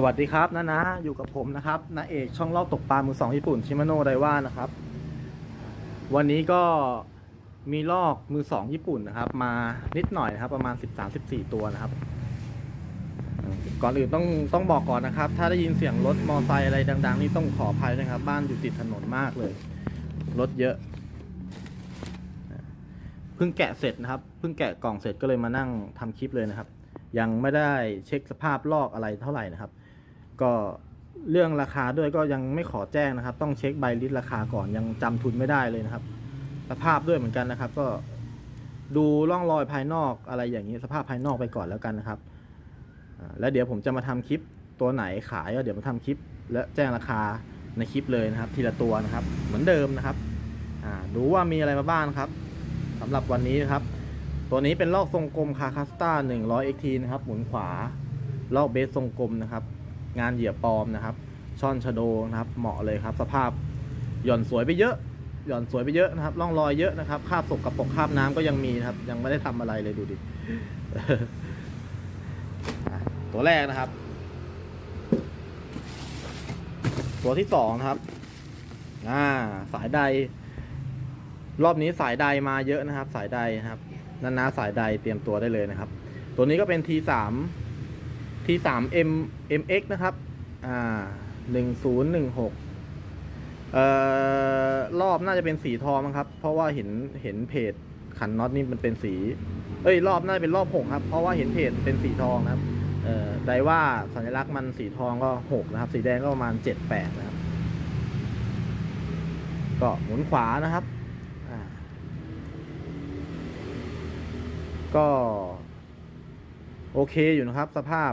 สวัสดีครับนะนะอยู่กับผมนะครับนาเอกช่องลอกตกปลามือสองญี่ปุ่นชิมาโนไดว่านะครับ วันนี้ก็มีลอกมือสองญี่ปุ่นนะครับ มานิดหน่อยนะครับ ประมาณ13-14ตัวนะครับ ก่อนอื่นต้องต้องบอกก่อนนะครับ ถ้าได้ยินเสียงรถมอไซค์อะไรดัง ๆ นี่ต้องขออภัยนะครับ บ้านอยู่ติดถนนมากเลย รถเยอะเพิ่งแกะเสร็จนะครับเพิ่งแกะกล่องเสร็จก็เลยมานั่งทำคลิปเลยนะครับยังไม่ได้เช็คสภาพลอกอะไรเท่าไหร่นะครับ ก็เรื่องราคาด้วยก็ยังไม่ขอแจ้งนะครับ ต้องเช็คใบลิสต์ราคาก่อนยังจำทุนไม่ได้เลยนะครับ สภาพด้วยเหมือนกันนะครับ ก็ดูร่องรอยภายนอกอะไรอย่างนี้สภาพภายนอกไปก่อนแล้วกันนะครับแล้วเดี๋ยวผมจะมาทำคลิปตัวไหนขายก็เดี๋ยวมาทำคลิป และแจ้งราคาในคลิปเลยนะครับ ทีละตัวนะครับ เหมือนเดิมนะครับดูว่ามีอะไรมาบ้างครับสำหรับวันนี้นะครับ ตัวนี้เป็นลอกทรงกลมคาคัสตา100 XT นะครับ หมุนขวาลอกเบสทรงกลมนะครับ งานเหยียบปลอมนะครับ ช่อนชะโดนะครับ เหมาะเลยครับ สภาพหย่อนสวยไปเยอะ หย่อนสวยไปเยอะนะครับร่องรอยเยอะนะครับคราบศกกระปกคราบน้ำก็ยังมีนะครับ ยังไม่ได้ทำอะไรเลยดูดิตัวแรกนะครับ ตัวที่สองนะครับอ่าสายใด รอบนี้สายใดมาเยอะนะครับ สายใดนะครับนานาสายใดเตรียมตัวได้เลยนะครับ ตัวนี้ก็เป็น T3 T3 M MX นะครับ อ่าหนึ่งศูนย์หนึ่งหกเอ่อ รอบน่าจะเป็นสีทองมั้งครับ เพราะว่าเห็นเห็นเพจขันน็อตนี่มันเป็นสี เอ้ย รอบน่าจะเป็นรอบหกครับ เพราะว่าเห็นเพจเป็นสีทองนะครับ เอ่อไดว่าสัญลักษณ์มันสีทองก็หกนะครับ สีแดงก็ประมาณเจ็ดแปดนะครับ ก็หมุนขวานะครับ อ่า ก็ โอเคอยู่นะครับ สภาพ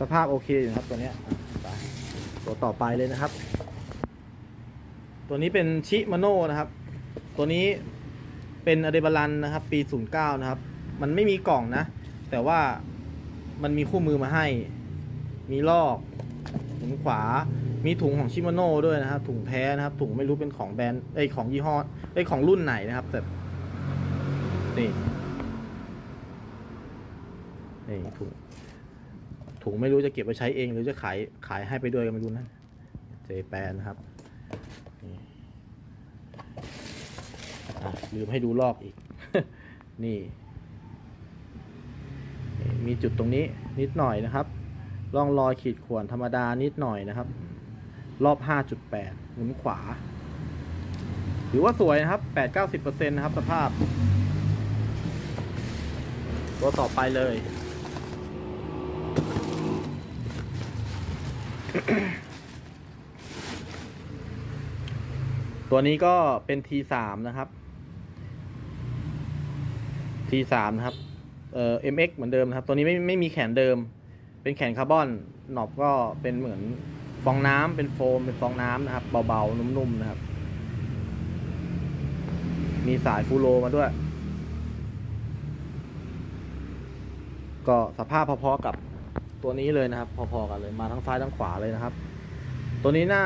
สภาพโอเคอยู่ครับตัวนี้ตัวต่อไปเลยนะครับ ตัวนี้เป็นชิมาโน่นะครับ ตัวนี้เป็นอเดบารันนะครับ ปี 09 นะครับ มันไม่มีกล่องนะ แต่ว่ามันมีคู่มือมาให้ มีลอกหมุนขวา มีถุงของชิมาโน่ด้วยนะครับ ถุงแท้นะครับ ถุงไม่รู้เป็นของแบรนด์ไอของยี่ห้อไอของรุ่นไหนนะครับ แต่ นี่ นี่ถุง ถุงไม่รู้จะเก็บไว้ใช้เอง หรือจะขายขายให้ไปด้วยก็ไม่รู้นะเจแปนนะครับลืมให้ดูลอกอีก นี่นี่มีจุดตรงนี้นิดหน่อยนะครับร่องรอยขีดข่วนธรรมดานิดหน่อยนะครับ รอบ 5.8หมุนขวา ถือว่าสวยนะครับ 8-90%นะครับสภาพ ตัวต่อไปเลย ตัวนี้ก็เป็น T3 นะครับ T3 นะครับเอ่อ MX เหมือนเดิมนะครับ ตัวนี้ไม่ไม่มีแขนเดิม เป็นแขนคาร์บอน หนอบก็เป็นเหมือนฟองน้ำเป็นโฟม เป็นฟองน้ำนะครับ เบาๆ นุ่มๆ นะครับ มีสายฟูโรมาด้วย ก็สภาพพอๆกับ ตัวนี้เลยนะครับ พอๆกันเลยมาทั้งซ้ายทั้งขวาเลยนะครับ ตัวนี้หน้า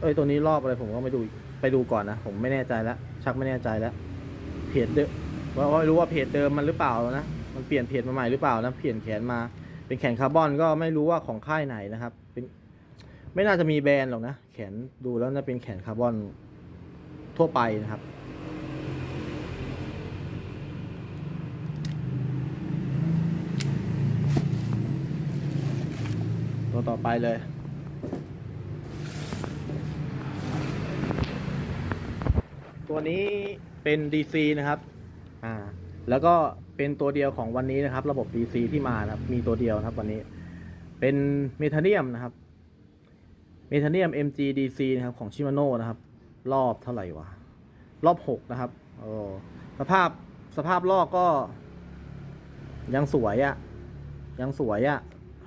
เอ้ยตัวนี้รอบอะไรผมก็ไม่ดูไปดูก่อนนะผมไม่แน่ใจแล้ว ชักไม่แน่ใจแล้วเพจเดิมว่าว่าไม่รู้ว่าเพจเดิมมันหรือเปล่านะมันเปลี่ยนเพจมาใหม่หรือเปล่านะเปลี่ยนแขนมา เป็นแขนคาร์บอนก็ไม่รู้ว่าของค่ายไหนนะครับ เป็นไม่น่าจะมีแบรนด์หรอกนะแขนดูแล้วน่าเป็นแขนคาร์บอนทั่วไปนะครับ ตัวต่อไปเลย ตัวนี้เป็น DC นะครับ อ่า แล้วก็เป็นตัวเดียวของวันนี้นะครับ ระบบ DC ที่มานะครับ มีตัวเดียวนะครับ วันนี้ เป็นเมทาเนียมนะครับ เมทาเนียม MG DC นะครับ ของชิมาโน่นะครับ รอบเท่าไหร่วะ รอบหกนะครับ โอ้ สภาพ สภาพลอกก็ ยังสวยอะ่ะยังสวยอะ่ะ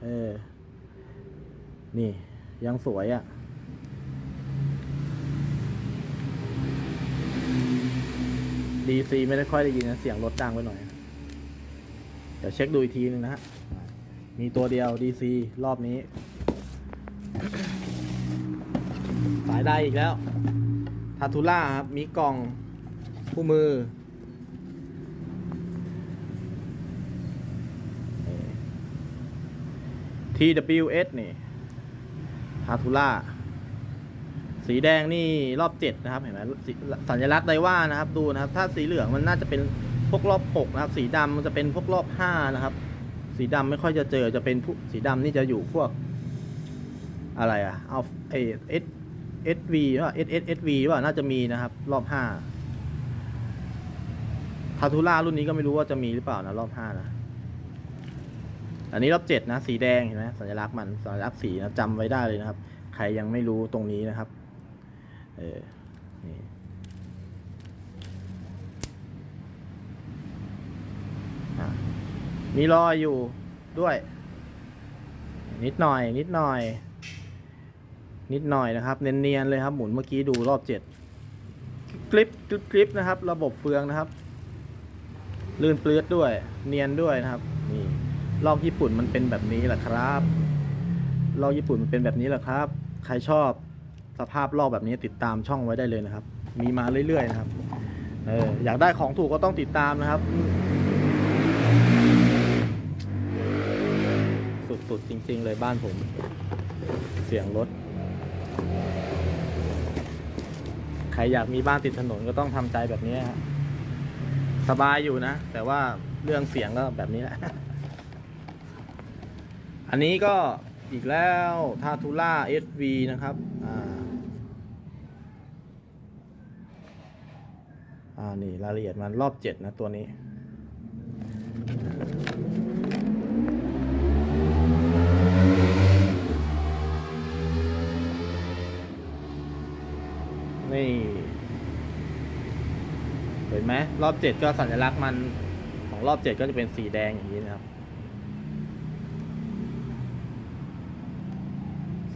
เออ นี่ยังสวยอะ่ะดีซีไม่ได้ค่อยได้ยินนะเสียงรถดังไปหน่อย เดี๋ยวเช็คดูอีกทีนึงนะฮะ มีตัวเดียวดีซีรอบนี้ สายได้อีกแล้วทาทูล่าครับ มีกล่องคู่มือ TWS นี่ ทาทูล่าสีแดงนี่รอบเจ็ดนะครับ เห็นไหมสัญลักษณ์ไดว่านะครับดูนะครับ ถ้าสีเหลืองมันน่าจะเป็นพวกรอบหกนะครับ สีดำมันจะเป็นพวกรอบห้านะครับ สีดำไม่ค่อยจะเจอจะเป็นสีดำนี่จะอยู่พวก อะไรอะเอาเอเอสเอสวีว่าเอสเอสเอสวีว่าน่าจะมีนะครับ รอบห้าทาทูล่ารุ่นนี้ก็ไม่รู้ว่าจะมีหรือเปล่านะรอบห้านะ อันนี้รอบเจ็ดนะสีแดงเห็นไหมสัญลักษณ์มันสัญลักษณ์สีนะจำไว้ได้เลยนะครับ ใครยังไม่รู้ตรงนี้นะครับ เออนี่มีรอยอยู่ด้วย นิดหน่อย นิดหน่อย นิดหน่อยนะครับ เนียนๆเลยครับ หมุนเมื่อกี้ดูรอบเจ็ดกริปกริปกริปนะครับ ระบบเฟืองนะครับ ลื่นเปลือดด้วย เนียนด้วยนะครับ นี่ ลอกญี่ปุ่นมันเป็นแบบนี้แหละครับลอกญี่ปุ่นมันเป็นแบบนี้แหละครับ ใครชอบสภาพลอกแบบนี้ติดตามช่องไว้ได้เลยนะครับ มีมาเรื่อยๆนะครับเอออยากได้ของถูกก็ต้องติดตามนะครับ สุดๆจริง ๆ เลยบ้านผม เสียงรถใครอยากมีบ้านติดถนนก็ต้องทำใจแบบนี้ฮะสบายอยู่นะ แต่ว่าเรื่องเสียงก็แบบนี้แหละ อันนี้ก็อีกแล้วทาทูล่า SV นะครับอ่าอ่านี่รายละเอียดมันรอบเจ็ดนะตัวนี้นี่เห็นไหมรอบเจ็ดก็สัญลักษณ์มันของรอบเจ็ดก็จะเป็นสีแดงอย่างนี้นะครับ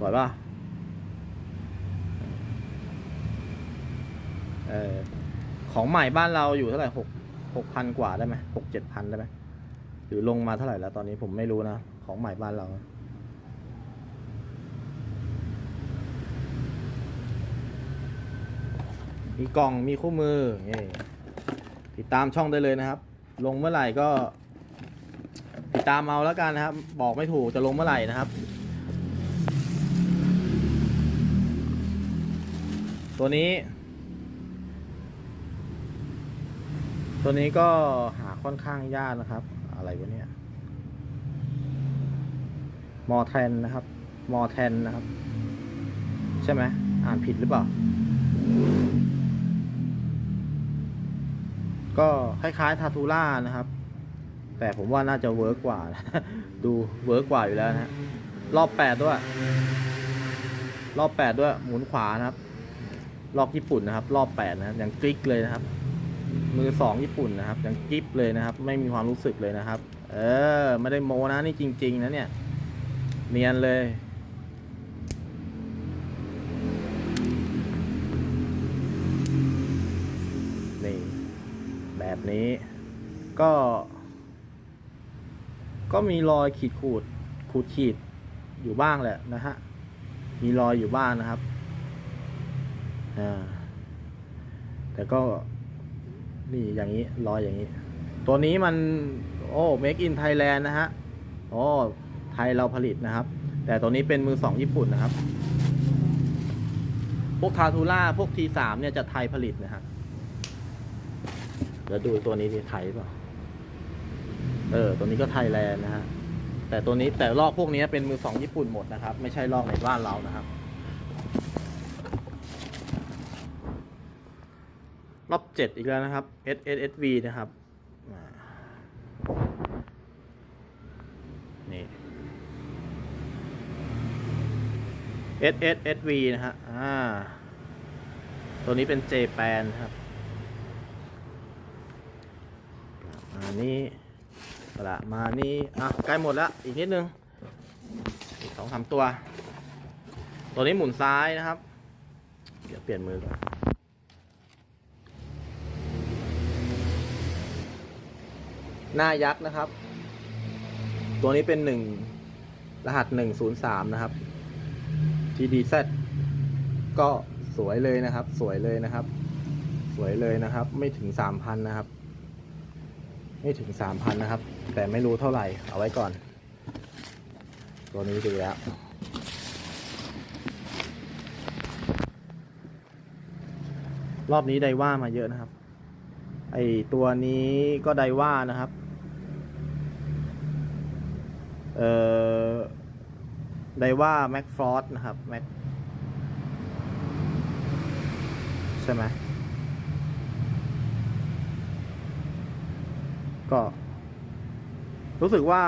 วยป่ะเออของใหม่บ้านเราอยู่เท่าไหร่หกหกพันกว่าได้ไหมหกเจ็ดพันได้ไหมหรือลงมาเท่าไหร่แล้วตอนนี้ผมไม่รู้นะ ของใหม่บ้านเรา มีกล่องมีคู่มือนี่ติดตามช่องได้เลยนะครับ ลงเมื่อไหร่ก็ ติดตามเอาแล้วกันนะครับ บอกไม่ถูกจะลงเมื่อไหร่นะครับ ตัวนี้ ตัวนี้ก็หาค่อนข้างยากนะครับ อะไรวะเนี่ยมอแทนนะครับ มอแทนนะครับ ใช่ไหมอ่านผิดหรือเปล่า ก็คล้ายๆทาทูล่านะครับ แต่ผมว่าน่าจะเวิร์กกว่านะดูเวิร์กกว่าอยู่แล้วนะฮะรอบแปดด้วย รอบแปดด้วย หมุนขวานะครับ รอบญี่ปุ่นนะครับ รอบแปดนะครับยังกริ๊กเลยนะครับ มือสองญี่ปุ่นนะครับยังกริ๊บเลยนะครับ ไม่มีความรู้สึกเลยนะครับ เออไม่ได้โมนะนี่จริง ๆ นะเนี่ย เนียนเลยนี่แบบนี้ ก็ ก็มีรอยขีดขูดขูดขีดอยู่บ้างแหละนะฮะมีรอยอยู่บ้างนะครับ อ่า แต่ก็นี่อย่างนี้รอยอย่างนี้ ตัวนี้มัน โอ้ make in Thailand นะฮะโอ้ไทยเราผลิตนะครับ แต่ตัวนี้เป็นมือสองญี่ปุ่นนะครับ พวกทาทูล่าพวก T3 เนี่ยจะไทยผลิตนะฮะเดี๋ยวดูตัวนี้ที่ไทยเปล่าเออ ตัวนี้ก็ไทยแลนด์นะฮะ แต่ตัวนี้แต่ลอกพวกนี้เป็นมือสองญี่ปุ่นหมดนะครับ ไม่ใช่ลอกในบ้านเรานะครับ รอบเจ็ดอีกแล้วนะครับ S S S V นะครับนี่ S S S V นะฮะอ่าตัวนี้เป็น J แปนครับมานี่ละมานี่อะใกล้หมดแล้ว อีกนิดนึงสองสามตัว ตัวนี้หมุนซ้ายนะครับ เดี๋ยวเปลี่ยนมือก่อน หน้ายักษ์นะครับ ตัวนี้เป็นหนึ่งรหัสหนึ่งศูนย์สามนะครับ TDZ ก็สวยเลยนะครับ สวยเลยนะครับ สวยเลยนะครับ ไม่ถึงสามพันนะครับ ไม่ถึงสามพันนะครับ แต่ไม่รู้เท่าไหร่ เอาไว้ก่อน ตัวนี้ดีแล้วรอบนี้ไดว่ามาเยอะนะครับ ไอตัวนี้ก็ไดว่านะครับ เอ่อไดว่าแม็กฟรอสนะครับแม็กใช่ไหมก็ รู้สึกว่า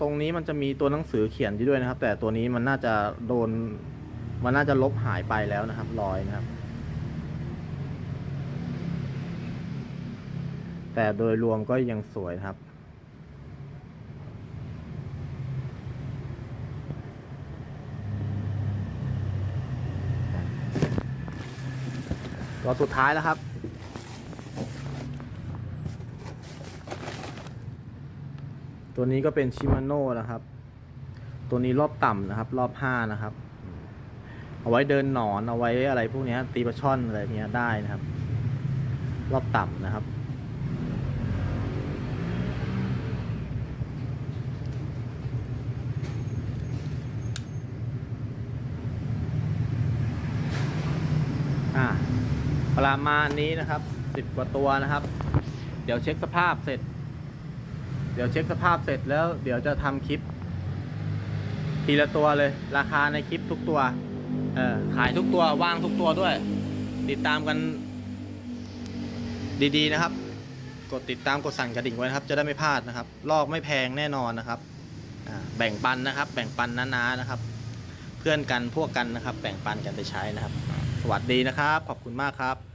ตรงนี้มันจะมีตัวหนังสือเขียนอยู่ด้วยนะครับ แต่ตัวนี้มันน่าจะโดน มันน่าจะลบหายไปแล้วนะครับรอยนะครับ แต่โดยรวมก็ยังสวยนะครับ ตัวสุดท้ายแล้วครับ ตัวนี้ก็เป็นชิมาโน่นะครับ ตัวนี้รอบต่ำนะครับ รอบห้านะครับ เอาไว้เดินหนอนเอาไว้อะไรพวกนี้ตีปลาช่อนอะไรเงี้ยได้นะครับ รอบต่ำนะครับ อ่า ประมาณนี้นะครับสิบกว่าตัวนะครับ เดี๋ยวเช็คสภาพเสร็จ เดี๋ยวเช็คสภาพเสร็จแล้ว เดี๋ยวจะทำคลิป ทีละตัวเลย ราคาในคลิปทุกตัว เออขายทุกตัววางทุกตัวด้วย ติดตามกัน ดีๆนะครับ กดติดตามกดสั่นกระดิ่งไว้นะครับ จะได้ไม่พลาดนะครับ ลอกไม่แพงแน่นอนนะครับแบ่งปันนะครับ แบ่งปันนาๆนะครับ เพื่อนกันพวกกันนะครับ แบ่งปันกันไปใช้นะครับ สวัสดีนะครับ ขอบคุณมากครับ